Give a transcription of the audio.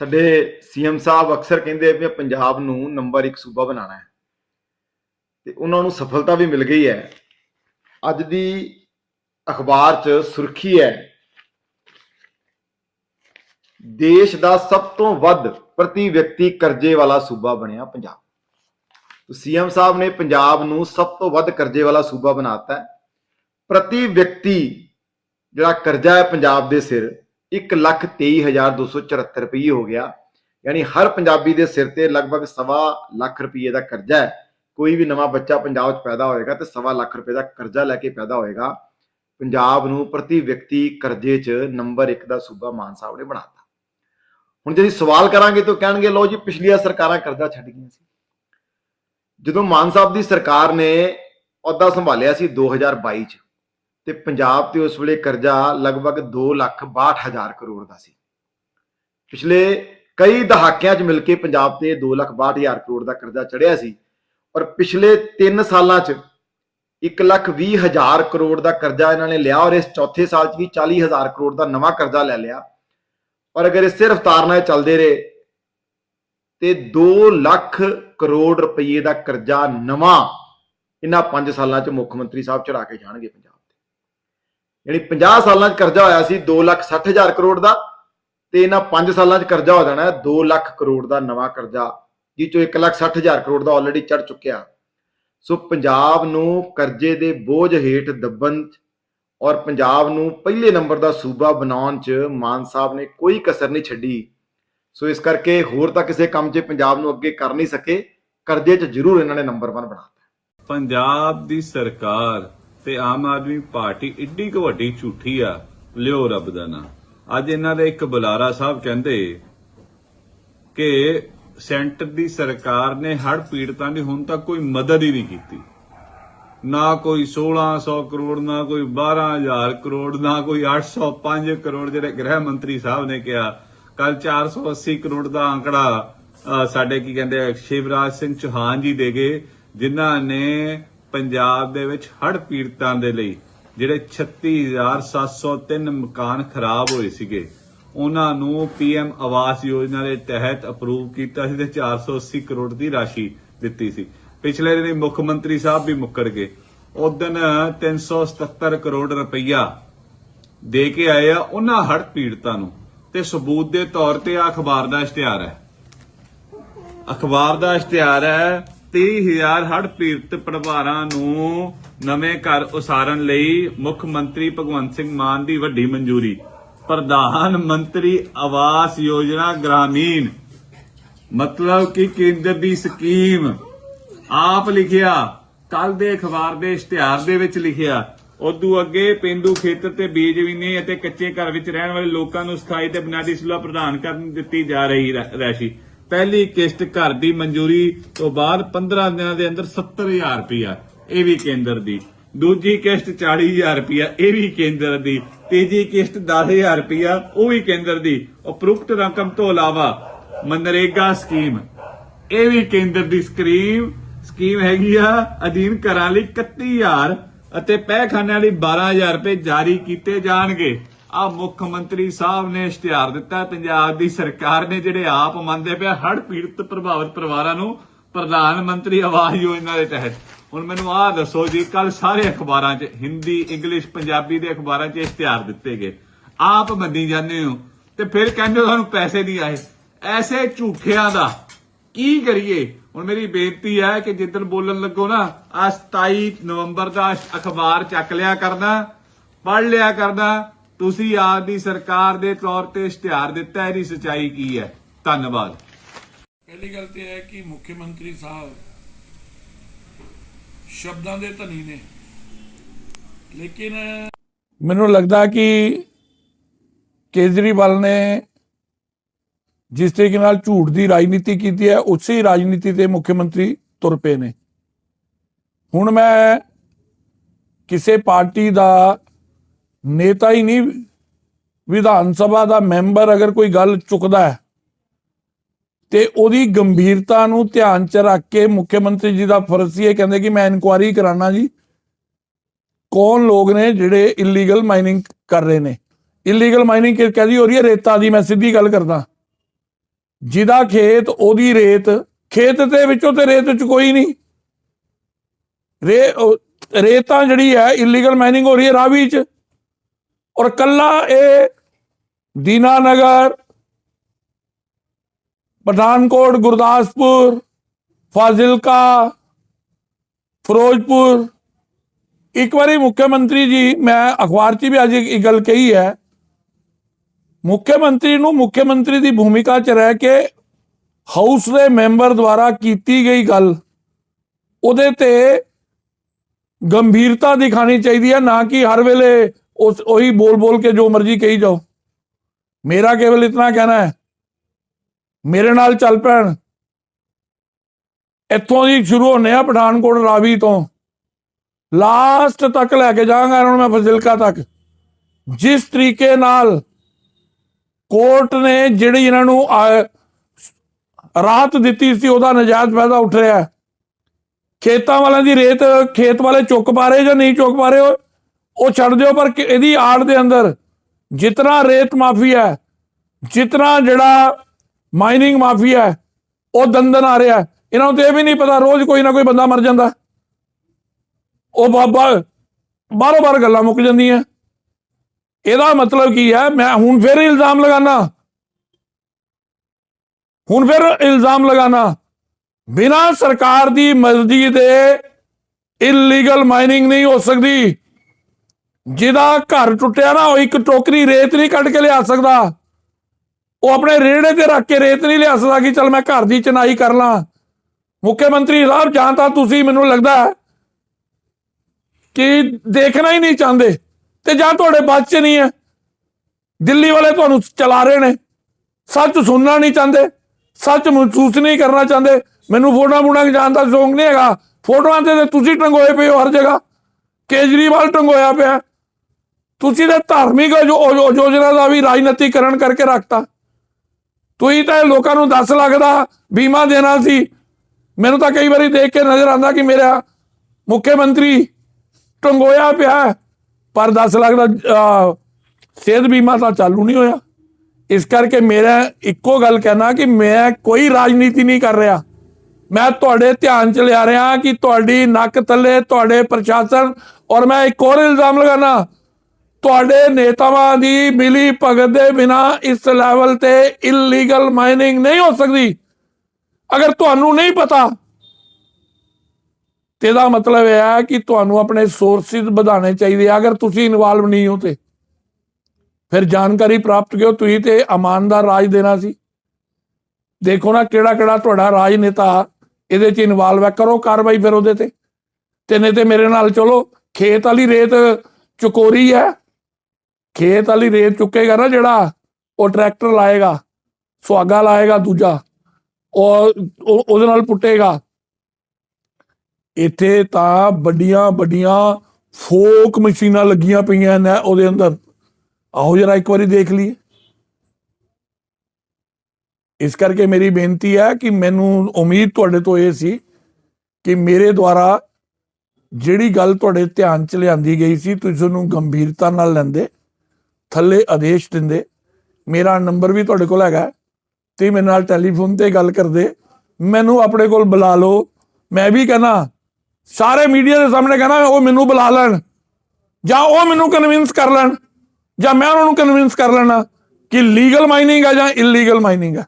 ਸਾਡੇ ਸੀਐਮ ਸਾਹਿਬ ਅਕਸਰ ਕਹਿੰਦੇ ਵੀ ਪੰਜਾਬ ਨੂੰ ਨੰਬਰ 1 ਸੂਬਾ ਬਣਾਉਣਾ ਹੈ। ਤੇ ਉਹਨਾਂ ਨੂੰ ਸਫਲਤਾ ਵੀ ਮਿਲ ਗਈ ਹੈ। ਅੱਜ ਦੀ ਅਖਬਾਰ 'ਚ ਸੁਰਖੀ ਹੈ, ਦੇਸ਼ ਦਾ ਸਭ ਤੋਂ ਵੱਧ ਪ੍ਰਤੀ ਵਿਅਕਤੀ ਕਰਜ਼ੇ ਵਾਲਾ ਸੂਬਾ ਬਣਿਆ ਪੰਜਾਬ। ਸੀਐਮ ਸਾਹਿਬ ਨੇ ਪੰਜਾਬ ਨੂੰ ਸਭ ਤੋਂ ਵੱਧ ਕਰਜ਼ੇ ਵਾਲਾ ਸੂਬਾ ਬਣਾਤਾ ਹੈ। ਪ੍ਰਤੀ ਵਿਅਕਤੀ ਜਿਹੜਾ ਕਰਜ਼ਾ ਹੈ ਪੰਜਾਬ ਦੇ ਸਿਰ 123274 ਰੁਪਏ ਹੋ ਗਿਆ। ਯਾਨੀ ਹਰ ਪੰਜਾਬੀ ਦੇ ਸਿਰ ਤੇ ਲਗਭਗ ਸਵਾ ਲੱਖ ਰੁਪਏ ਦਾ ਕਰਜ਼ਾ ਹੈ। ਕੋਈ ਵੀ ਨਵਾਂ ਬੱਚਾ ਪੰਜਾਬ 'ਚ ਪੈਦਾ ਹੋਏਗਾ ਤੇ ਸਵਾ ਲੱਖ ਰੁਪਏ ਦਾ ਕਰਜ਼ਾ ਲੈ ਕੇ ਪੈਦਾ ਹੋਏਗਾ। ਪੰਜਾਬ ਨੂੰ ਪ੍ਰਤੀ ਵਿਅਕਤੀ ਕਰਜ਼ੇ 'ਚ ਨੰਬਰ 1 ਦਾ ਸੂਬਾ ਮਾਨ ਸਾਹਿਬ ਨੇ ਬਣਾਤਾ। ਹੁਣ ਜੇ ਸਵਾਲ ਕਰਾਂਗੇ ਤਾਂ ਕਹਿਣਗੇ ਲੋ ਜੀ, ਪਿਛਲੀਆਂ ਸਰਕਾਰਾਂ ਕਰਜ਼ਾ ਛੱਡ ਗਈਆਂ ਸੀ। ਜਦੋਂ ਮਾਨ ਸਾਹਿਬ ਦੀ ਸਰਕਾਰ ਨੇ ਅਹੁਦਾ ਸੰਭਾਲਿਆ ਸੀ 2022 ਚ ਤੇ ਪੰਜਾਬ ਤੇ ਉਸ ਵੇਲੇ ਕਰਜ਼ਾ ਲਗਭਗ 2 ਲੱਖ 62 ਹਜ਼ਾਰ ਕਰੋੜ ਦਾ ਸੀ। ਪਿਛਲੇ ਕਈ ਦਹਾਕਿਆਂ 'ਚ ਮਿਲ ਕੇ ਪੰਜਾਬ ਤੇ 2 ਲੱਖ 62 ਹਜ਼ਾਰ ਕਰੋੜ ਦਾ ਕਰਜ਼ਾ ਚੜਿਆ ਸੀ ਔਰ ਪਿਛਲੇ 3 ਸਾਲਾਂ 'ਚ 1 ਲੱਖ 20 ਹਜ਼ਾਰ ਕਰੋੜ ਦਾ ਕਰਜ਼ਾ ਇਹਨਾਂ ਨੇ ਲਿਆ ਔਰ ਇਸ ਚੌਥੇ ਸਾਲ 'ਚ ਵੀ 40 ਹਜ਼ਾਰ ਕਰੋੜ ਦਾ ਨਵਾਂ ਕਰਜ਼ਾ ਲੈ ਲਿਆ। ਔਰ ਅਗਰ ਇਸੇ ਰਫ਼ਤਾਰ ਨਾਲ ਚੱਲਦੇ ਰਹੇ ਤੇ 2 ਲੱਖ ਕਰੋੜ ਰੁਪਏ ਦਾ ਕਰਜ਼ਾ ਨਵਾਂ ਇਹਨਾਂ 5 ਸਾਲਾਂ 'ਚ ਮੁੱਖ ਮੰਤਰੀ ਸਾਹਿਬ ਚੜਾ ਕੇ ਜਾਣਗੇ ਪੰਜਾਬ। ਯਾਨੀ 50 ਸਾਲਾਂ 'ਚ ਕਰਜ਼ਾ ਹੋਇਆ ਸੀ 2 ਲੱਖ 60 ਹਜ਼ਾਰ ਕਰੋੜ ਦਾ ਤੇ ਇਹਨਾਂ 5 ਸਾਲਾਂ 'ਚ ਕਰਜ਼ਾ ਹੋ ਜਾਣਾ ਹੈ 2 ਲੱਖ ਕਰੋੜ ਦਾ ਨਵਾਂ ਕਰਜ਼ਾ, ਜਿਹ ਚੋਂ 1 ਲੱਖ 60 ਹਜ਼ਾਰ ਕਰੋੜ ਦਾ ਆਲਰੇਡੀ ਚੜ ਚੁੱਕਿਆ। ਸੋ ਪੰਜਾਬ ਨੂੰ ਕਰਜ਼ੇ ਦੇ ਬੋਝ ਹੇਠ ਦੱਬਣ ਔਰ ਪੰਜਾਬ ਨੂੰ ਪਹਿਲੇ ਨੰਬਰ ਦਾ ਸੂਬਾ ਬਣਾਉਣ 'ਚ ਮਾਨ ਸਾਹਿਬ ਨੇ ਕੋਈ ਕਸਰ ਨਹੀਂ ਛੱਡੀ। ਸੋ ਇਸ ਕਰਕੇ ਹੋਰ ਤਾਂ ਕਿਸੇ ਕੰਮ 'ਚ ਪੰਜਾਬ ਨੂੰ ਅੱਗੇ ਕਰ ਨਹੀਂ ਸਕੇ, ਕਰਜ਼ੇ 'ਚ ਜ਼ਰੂਰ ਇਹਨਾਂ ਨੇ ਨੰਬਰ 1 ਬਣਾਤਾ। ਪੰਜਾਬ ਦੀ ਸਰਕਾਰ ਤੇ ਆਮ ਆਦਮੀ ਪਾਰਟੀ ਇੱਡੀ ਕੁ ਵੱਡੀ ਝੂਠੀ ਆ, ਲਿਓ ਰੱਬ ਦਾ ਨਾਂ। ਅੱਜ ਇਹਨਾਂ ਦੇ ਇੱਕ ਬੁਲਾਰਾ ਸਾਹਿਬ ਕਹਿੰਦੇ ਕਿ ਸੈਂਟਰ ਦੀ ਸਰਕਾਰ ਨੇ ਹੜ੍ਹ ਪੀੜਤਾਂ ਦੀ ਹੁਣ ਤੱਕ ਕੋਈ ਮਦਦ ਹੀ ਨਹੀਂ ਕੀਤੀ। ਨਾ ਕੋਈ 1600 ਕਰੋੜ, ਨਾ ਕੋਈ 12000 ਕਰੋੜ, ਨਾ ਕੋਈ 805 ਕਰੋੜ, ਜਿਹੜੇ ਗ੍ਰਹਿ ਮੰਤਰੀ ਸਾਹਿਬ ਨੇ ਕਿਹਾ ਕੱਲ 480 ਕਰੋੜ ਦਾ ਅੰਕੜਾ ਸਾਡੇ ਕੀ ਕਹਿੰਦੇ ਸ਼ਿਵਰਾਜ ਸਿੰਘ ਚੌਹਾਨ ਜੀ ਦੇ ਗਏ, ਜਿਨ੍ਹਾਂ ਨੇ ਪੰਜਾਬ ਦੇ ਵਿੱਚ ਹੜ੍ਹ ਪੀੜਤਾਂ ਦੇ ਲਈ ਜਿਹੜੇ 36703 ਮਕਾਨ ਖਰਾਬ ਹੋਏ ਸੀਗੇ, ਉਹਨਾਂ ਨੂੰ ਪੀਐਮ ਆਵਾਸ ਯੋਜਨਾ ਦੇ ਤਹਿਤ ਅਪਰੂਵ ਕੀਤਾ ਸੀ ਤੇ 480 ਕਰੋੜ ਦੀ ਰਾਸ਼ੀ ਦਿੱਤੀ ਸੀ। ਪਿਛਲੇ ਦਿਨ ਮੁੱਖ ਮੰਤਰੀ ਸਾਹਿਬ ਵੀ ਮੁੱਕਰ ਗਏ। ਉਦੋਂ 377 ਕਰੋੜ ਰੁਪਈਆ ਦੇ ਕੇ ਆਏ ਆ ਉਹਨਾਂ ਹੜ ਪੀੜਤਾਂ ਨੂੰ। ਤੇ ਸਬੂਤ ਦੇ ਤੌਰ ਤੇ ਆ ਅਖਬਾਰ ਦਾ ਇਸ਼ਤਿਹਾਰ ਹੈ। ਅਖਬਾਰ ਦਾ ਇਸ਼ਤਿਹਾਰ ਹੈ 30000 ਹੜ੍ਹ ਪੀੜਤ ਪਰਿਵਾਰਾਂ ਨੂੰ ਨਵੇਂ ਘਰ ਉਸਾਰਨ ਲਈ ਮੁੱਖ ਮੰਤਰੀ ਭਗਵੰਤ ਸਿੰਘ ਮਾਨ ਦੀ ਵੱਡੀ ਮਨਜ਼ੂਰੀ। ਪ੍ਰਧਾਨ ਮੰਤਰੀ ਆਵਾਸ ਯੋਜਨਾ ਗ੍ਰਾਮੀਣ। ਮਤਲਬ ਕਿ ਕੇਂਦਰ ਦੀ ਸਕੀਮ। ਆਪ ਲਿਖਿਆ ਕੱਲ ਦੇ ਅਖਬਾਰ ਦੇ ਇਸ਼ਤਿਹਾਰ ਦੇ ਵਿੱਚ ਲਿਖਿਆ, ਉਦੋਂ ਅੱਗੇ ਪਿੰਡੂ ਖੇਤਰ ਤੇ ਬੀਜਵੀਨੇ ਅਤੇ ਕੱਚੇ ਘਰ ਵਿੱਚ ਰਹਿਣ ਵਾਲੇ ਲੋਕਾਂ ਨੂੰ ਸਥਾਈ ਤੇ ਬੁਨਿਆਦੀ ਸੁਵਿਧਾ ਪ੍ਰਦਾਨ ਕਰਨ ਦਿੱਤੀ ਜਾ ਰਹੀ ਰਾ- ਰਾਸ਼ੀ ਪਹਿਲੀ ਕਿਸ਼ਤ ਘਰ ਦੀ ਮਨਜ਼ੂਰੀ ਤੋਂ ਬਾਅਦ 15 ਦਿਨਾਂ ਦੇ ਅੰਦਰ 70000 ਰੁਪਇਆ ਇਹ ਵੀ ਕੇਂਦਰ ਦੀ। ਦੂਜੀ ਕਿਸ਼ਤ 40000 ਰੁਪਇਆ ਇਹ ਵੀ ਕੇਂਦਰ ਦੀ। ਤੀਜੀ ਕਿਸ਼ਤ 10000 ਰੁਪਇਆ ਉਹ ਵੀ ਕੇਂਦਰ ਦੀ। ਉਪਰੁਕਤ ਰਕਮ ਤੋਂ ਇਲਾਵਾ ਮਨਰੇਗਾ ਸਕੀਮ, ਇਹ ਵੀ ਕੇਂਦਰ ਦੀ ਸਕੀਮ ਸਕੀਮ ਹੈਗੀ ਆ ਅਧੀਨ ਘਰਾਂ ਲਈ 31000 ਅਤੇ ਪਹਿਖਾਨਿਆਂ ਲਈ 12000 ਰੁਪਏ ਜਾਰੀ ਕੀਤੇ ਜਾਣਗੇ। ਆ ਮੁੱਖ ਮੰਤਰੀ ਸਾਹਿਬ ਨੇ ਇਸ਼ਤਿਹਾਰ ਦਿੱਤਾ, ਪੰਜਾਬ ਦੀ ਸਰਕਾਰ ਨੇ ਜਿਹੜੇ ਆਪ ਮੰਨਦੇ ਪਿਆ ਹੜ੍ਹ ਪੀੜਤ ਪ੍ਰਭਾਵਿਤ ਪਰਿਵਾਰਾਂ ਨੂੰ ਪ੍ਰਧਾਨ ਮੰਤਰੀ ਆਵਾਸ ਯੋਜਨਾ ਦੇ ਤਹਿਤ। ਹੁਣ ਮੈਨੂੰ ਆਹ ਦੱਸੋ ਜੀ ਕੱਲ ਸਾਰੇ ਅਖਬਾਰਾਂ 'ਚ, ਹਿੰਦੀ, ਇੰਗਲਿਸ਼, ਪੰਜਾਬੀ ਦੇ ਅਖਬਾਰਾਂ 'ਚ ਇਸ਼ਤਿਹਾਰ ਦਿੱਤੇ ਗਏ। ਆਪ ਮੰਨੀ ਜਾਂਦੇ ਹੋ, ਤੇ ਫਿਰ ਕਹਿੰਦੇ ਹੋ ਤੁਹਾਨੂੰ ਪੈਸੇ ਨਹੀਂ ਆਏ। ਐਸੇ ਝੂਠਿਆਂ ਦਾ ਕੀ ਕਰੀਏ? ਹੁਣ ਮੇਰੀ ਬੇਨਤੀ ਹੈ ਕਿ ਜਿੱਦਣ ਬੋਲਣ ਲੱਗੋ ਨਾ ਆ 27 ਨਵੰਬਰ ਦਾ ਅਖਬਾਰ ਚੱਕ ਲਿਆ ਕਰਨਾ ਪੜ ਲਿਆ ਕਰਨਾ ਤੁਸੀਂ ਆਪ ਦੀ ਸਰਕਾਰ ਦੇ ਤੌਰ ਤੇ ਇਸ਼ਤਿਹਾਰ ਦਿੱਤਾ ਇਹਦੀ ਸਚਾਈ ਕੀ ਹੈ? ਧੰਨਵਾਦ। ਪਹਿਲੀ ਗੱਲ ਤੇ ਹੈ ਕਿ ਮੁੱਖ ਮੰਤਰੀ ਸਾਹਿਬ ਸ਼ਬਦਾਂ ਦੇ ਧਨੀ ਨੇ। ਲੇਕਿਨ ਮੈਨੂੰ ਲੱਗਦਾ ਕਿ ਕੇਜਰੀਵਾਲ ਨੇ ਜਿਸ ਤਰੀਕੇ ਨਾਲ ਝੂਠ ਦੀ ਰਾਜਨੀਤੀ ਕੀਤੀ ਹੈ ਉਸੇ ਰਾਜਨੀਤੀ ਤੇ ਮੁੱਖ ਮੰਤਰੀ ਤੁਰ ਪਏ ਨੇ। ਹੁਣ ਮੈਂ ਕਿਸੇ ਪਾਰਟੀ ਦਾ ਨੇਤਾ ਹੀ ਨਹੀਂ, ਵਿਧਾਨ ਸਭਾ ਦਾ ਮੈਂਬਰ ਅਗਰ ਕੋਈ ਗੱਲ ਚੁੱਕਦਾ ਹੈ, ਤੇ ਉਹਦੀ ਗੰਭੀਰਤਾ ਨੂੰ ਧਿਆਨ ਚ ਰੱਖ ਕੇ ਮੁੱਖ ਮੰਤਰੀ ਜੀ ਦਾ ਫਰਜ਼ ਸੀ, ਇਹ ਕਹਿੰਦੇ ਕਿ ਮੈਂ ਇਨਕੁਆਇਰੀ ਕਰਾਣਾ ਜੀ। ਕੌਣ ਲੋਕ ਨੇ ਜਿਹੜੇ ਇਲੀਗਲ ਮਾਈਨਿੰਗ ਕਰ ਰਹੇ ਨੇ? ਇਲੀਗਲ ਮਾਈਨਿੰਗ ਕਾਦੀ ਹੋ ਰਹੀ ਹੈ, ਰੇਤਾ ਦੀ, ਮੈਂ ਸਿੱਧੀ ਗੱਲ ਕਰਦਾ। ਜਿਹਦਾ ਖੇਤ, ਉਹਦੀ ਰੇਤ, ਖੇਤ ਦੇ ਵਿੱਚੋਂ ਤੇ ਰੇਤ ਚ ਕੋਈ ਨਹੀਂ। ਰੇ ਰੇਤਾਂ ਜਿਹੜੀ ਹੈ ਇਲੀਗਲ ਮਾਈਨਿੰਗ ਹੋ ਰਹੀ ਹੈ ਰਾਵੀ ਚ। ਔਰ ਕੱਲਾ ਇਹ ਦੀਨਾਨਗਰ, ਪਠਾਨਕੋਟ, ਗੁਰਦਾਸਪੁਰ, ਫਾਜ਼ਿਲਕਾ, ਫਿਰੋਜ਼ਪੁਰ। ਇੱਕ ਵਾਰੀ ਮੁੱਖ ਮੰਤਰੀ ਜੀ, ਮੈਂ ਅਖਬਾਰ 'ਚ ਵੀ ਅੱਜ ਇੱਕ ਗੱਲ ਕਹੀ ਹੈ। ਮੁੱਖ ਮੰਤਰੀ ਨੂੰ ਮੁੱਖ ਮੰਤਰੀ ਦੀ ਭੂਮਿਕਾ 'ਚ ਰਹਿ ਕੇ ਹਾਊਸ ਦੇ ਮੈਂਬਰ ਦੁਆਰਾ ਕੀਤੀ ਗਈ ਗੱਲ, ਉਹਦੇ ਤੇ ਗੰਭੀਰਤਾ ਦਿਖਾਣੀ ਚਾਹੀਦੀ ਹੈ, ਨਾ ਕਿ ਹਰ ਵੇਲੇ ਉਸ ਉਹੀ ਬੋਲ ਬੋਲ ਕੇ ਜੋ ਮਰਜ਼ੀ ਕਹੀ ਜਾਓ। ਮੇਰਾ ਕੇਵਲ ਇਤਨਾ ਕਹਿਣਾ ਹੈ, ਮੇਰੇ ਨਾਲ ਚੱਲ ਪੈਣ। ਇੱਥੋਂ ਦੀ ਸ਼ੁਰੂ ਹੋਣੇ ਆ ਪਠਾਨਕੋਟ ਰਾਵੀ ਤੋਂ। ਲਾਸਟ ਤੱਕ ਲੈ ਕੇ ਜਾਵਾਂਗਾ, ਇਹਨਾਂ ਨੂੰ ਮੈਂ ਫਜ਼ਿਲਕਾ ਤੱਕ। ਜਿਸ ਤਰੀਕੇ ਨਾਲ ਕੋਰਟ ਨੇ ਜਿਹੜੀ ਇਹਨਾਂ ਨੂੰ ਆ- ਰਾਹਤ ਦਿੱਤੀ ਸੀ, ਉਹਦਾ ਨਜਾਇਜ਼ ਫਾਇਦਾ ਉੱਠ ਰਿਹਾ ਖੇਤਾਂ ਵਾਲਿਆਂ ਦੀ ਰੇਤ ਖੇਤ ਵਾਲੇ ਚੁੱਕ ਪਾ ਰਹੇ ਜਾਂ ਨਹੀਂ ਚੁੱਕ ਪਾ ਰਹੇ ਉਹ- ਉਹ ਛੱਡ ਦਿਓ, ਪਰ ਕਿ- ਇਹਦੀ ਆੜ ਦੇ ਅੰਦਰ ਜਿਤਨਾ ਰੇਤ ਮਾਫੀਆ ਹੈ, ਜਿਤਨਾ ਜਿਹੜਾ ਮਾਈਨਿੰਗ ਮਾਫੀਆ ਹੈ, ਉਹ ਦੰਦਨ ਆ ਰਿਹਾ ਹੈ। ਇਹਨਾਂ ਨੂੰ ਤੇ ਇਹ ਵੀ ਨਹੀਂ ਪਤਾ, ਰੋਜ਼ ਕੋਈ ਨਾ ਕੋਈ ਬੰਦਾ ਮਰ ਜਾਂਦਾ। ਉਹ ਬਾਬਾ ਬਾਰੋ ਬਾਰ ਗੱਲਾਂ ਮੁੱਕ ਜਾਂਦੀਆਂ। ਇਹਦਾ ਮਤਲਬ ਕੀ ਹੈ, ਮੈਂ ਹੁਣ ਫਿਰ ਇਲਜ਼ਾਮ ਲਗਾਣਾ ਹੁਣ ਫਿਰ ਇਲਜ਼ਾਮ ਲਗਾਣਾ ਬਿਨਾ ਸਰਕਾਰ ਦੀ ਮਰਜ਼ੀ ਦੇ ਇਲੀਗਲ ਮਾਈਨਿੰਗ ਨਹੀਂ ਹੋ ਸਕਦੀ। ਜਿਹਦਾ ਘਰ ਟੁੱਟਿਆ ਨਾ ਉਹ ਇੱਕ ਟੋਕਰੀ ਰੇਤ ਨਹੀਂ ਕੱਢ ਕੇ ਲਿਆ ਸਕਦਾ। ਉਹ ਆਪਣੇ ਰੇੜੇ ਤੇ ਰੱਖ ਕੇ ਰੇਤ ਨਹੀਂ ਲਿਆ ਸਕਦਾ ਕਿ ਚਲ ਮੈਂ ਘਰ ਦੀ ਚਨਾਈ ਕਰ ਲਾਂ। ਮੁੱਖ ਮੰਤਰੀ ਸਾਹਿਬ, ਜਾਂ ਤਾਂ ਤੁਸੀਂ ਮੈਨੂੰ ਲੱਗਦਾ ਹੈ ਕਿ ਦੇਖਣਾ ਹੀ ਨਹੀਂ ਚਾਹੁੰਦੇ ਤੇ ਜਾਂ ਤੁਹਾਡੇ ਬਸ ਚ ਨਹੀਂ ਹੈ। ਦਿੱਲੀ ਵਾਲੇ ਤੁਹਾਨੂੰ ਚਲਾ ਰਹੇ ਨੇ। ਸੱਚ ਸੁਣਨਾ ਨਹੀਂ ਚਾਹੁੰਦੇ, ਸੱਚ ਮਹਿਸੂਸ ਨਹੀਂ ਕਰਨਾ ਚਾਹੁੰਦੇ। ਮੈਨੂੰ ਫੋਟੋਆਂ ਬੁਣਾ ਜਾਣ ਦਾ ਸ਼ੌਂਕ ਨਹੀਂ ਹੈਗਾ। ਫੋਟੋਆਂ ਤੇ ਤਾਂ ਤੁਸੀਂ ਟੰਗੋਏ ਪਏ ਹੋ ਹਰ ਜਗ੍ਹਾ। ਕੇਜਰੀਵਾਲ ਟੰਗੋਇਆ ਪਿਆ। ਤੁਸੀਂ ਤੇ ਧਾਰਮਿਕ ਜੋ ਜੋ- ਯੋਜਨਾ ਦਾ ਵੀ ਰਾਜਨੀਤੀਕਰਨ ਕਰਕੇ ਰੱਖਤਾ ਤੁਸੀਂ ਤਾਂ ਇਹ ਲੋਕਾਂ ਨੂੰ 10 ਲੱਖ ਦਾ ਬੀਮਾ ਦੇਣਾ ਸੀ ਮੈਨੂੰ ਤਾਂ ਕਈ ਵਾਰੀ ਦੇਖ ਕੇ ਨਜ਼ਰ ਆਉਂਦਾ ਕਿ ਮੇਰਾ ਮੁੱਖ ਮੰਤਰੀ ਟੰਗੋਇਆ ਪਿਆ ਹੈ, ਪਰ 10 ਲੱਖ ਦਾ ਅਹ, ਸਿਹਤ ਬੀਮਾ ਤਾਂ ਚਾਲੂ ਨਹੀਂ ਹੋਇਆ ਇਸ ਕਰਕੇ ਮੇਰਾ ਇੱਕੋ ਗੱਲ ਕਹਿਣਾ ਕਿ ਮੈਂ ਕੋਈ ਰਾਜਨੀਤੀ ਨਹੀਂ ਕਰ ਰਿਹਾ ਮੈਂ ਤੁਹਾਡੇ ਧਿਆਨ ਚ ਲਿਆ ਰਿਹਾ ਕਿ ਤੁਹਾਡੀ ਨੱਕ ਥੱਲੇ ਤੁਹਾਡੇ ਪ੍ਰਸ਼ਾਸਨ ਔਰ ਮੈਂ ਇੱਕ ਹੋਰ ਇਲਜ਼ਾਮ ਲਗਾਣਾ ਤੁਹਾਡੇ ਨੇਤਾਵਾਂ ਦੀ ਮਿਲੀ ਭਗਤ ਦੇ ਬਿਨਾ ਇਸ ਲੈਵਲ ਤੇ ਇਲੀਗਲ ਮਾਈਨਿੰਗ ਨਹੀਂ ਹੋ ਸਕਦੀ। ਅਗਰ ਤੁਹਾਨੂੰ ਨਹੀਂ ਪਤਾ, ਤੇ ਇਹਦਾ ਮਤਲਬ ਇਹ ਹੈ ਕਿ ਤੁਹਾਨੂੰ ਆਪਣੇ ਸੋਰਸਿਸ ਵਧਾਉਣੇ ਚਾਹੀਦੇ ਆ। ਅਗਰ ਤੁਸੀਂ ਇਨਵੋਲਵ ਨਹੀਂ ਹੋ ਤੇ। ਫਿਰ ਜਾਣਕਾਰੀ ਪ੍ਰਾਪਤ ਕਰੋ ਤੁਸੀਂ ਤੇ ਇਮਾਨਦਾਰ ਰਾਜ ਦੇਣਾ ਸੀ। ਦੇਖੋ ਨਾ ਕਿਹੜਾ ਕਿਹੜਾ ਤੁਹਾਡਾ ਰਾਜ ਨੇਤਾ ਇਹਦੇ ਚ ਇਨਵੋਲਵ ਹੈ। ਕਰੋ ਕਾਰਵਾਈ ਫਿਰ ਉਹਦੇ ਤੇ। ਤੇ ਨਹੀਂ ਤੇ ਮੇਰੇ ਨਾਲ ਚਲੋ, ਖੇਤ ਵਾਲੀ ਰੇਤ ਚਕੋਰੀ ਹੈ। ਖੇਤ ਵਾਲੀ ਰੇਤ ਚੁੱਕੇਗਾ ਨਾ ਜਿਹੜਾ, ਉਹ ਟਰੈਕਟਰ ਲਾਏਗਾ, ਸੁਹਾਗਾ ਲਾਏਗਾ ਦੂਜਾ, ਉਹ ਉਹਦੇ ਨਾਲ ਪੁੱਟੇਗਾ। ਇੱਥੇ ਤਾਂ ਵੱਡੀਆਂ ਵੱਡੀਆਂ ਫੋਕ ਮਸ਼ੀਨਾਂ ਲੱਗੀਆਂ ਪਈਆਂ ਨੇ ਉਹਦੇ ਅੰਦਰ। ਆਓ ਜਰਾ ਇੱਕ ਵਾਰੀ ਦੇਖ ਲਈਏ। ਇਸ ਕਰਕੇ ਮੇਰੀ ਬੇਨਤੀ ਹੈ ਕਿ ਮੈਨੂੰ ਉਮੀਦ ਤੁਹਾਡੇ ਤੋਂ ਇਹ ਸੀ ਕਿ ਮੇਰੇ ਦੁਆਰਾ ਜਿਹੜੀ ਗੱਲ ਤੁਹਾਡੇ ਧਿਆਨ ਚ ਲਿਆਂਦੀ ਗਈ ਸੀ, ਤੁਸੀਂ ਉਹਨੂੰ ਗੰਭੀਰਤਾ ਨਾਲ ਲੈਂਦੇ। ਥੱਲੇ ਆਦੇਸ਼ ਦਿੰਦੇ। ਮੇਰਾ ਨੰਬਰ ਵੀ ਤੁਹਾਡੇ ਕੋਲ ਹੈਗਾ। ਤੇ ਮੇਰੇ ਨਾਲ ਟੈਲੀਫੋਨ ਤੇ ਗੱਲ ਕਰਦੇ। ਮੈਨੂੰ ਆਪਣੇ ਕੋਲ ਬੁਲਾ ਲਓ। ਮੈਂ ਵੀ ਕਹਿਣਾ ਸਾਰੇ ਮੀਡੀਆ ਦੇ ਸਾਹਮਣੇ ਕਹਿਣਾ ਉਹ ਮੈਨੂੰ ਬੁਲਾ ਲੈਣ। ਜਾਂ ਉਹ ਮੈਨੂੰ ਕਨਵਿੰਸ ਕਰ ਲੈਣ। ਜਾਂ ਮੈਂ ਉਹਨਾਂ ਨੂੰ ਕਨਵਿੰਸ ਕਰ ਲੈਣਾ ਕਿ ਲੀਗਲ ਮਾਈਨਿੰਗ ਆ ਜਾਂ ਇਲੀਗਲ ਮਾਈਨਿੰਗ ਆ।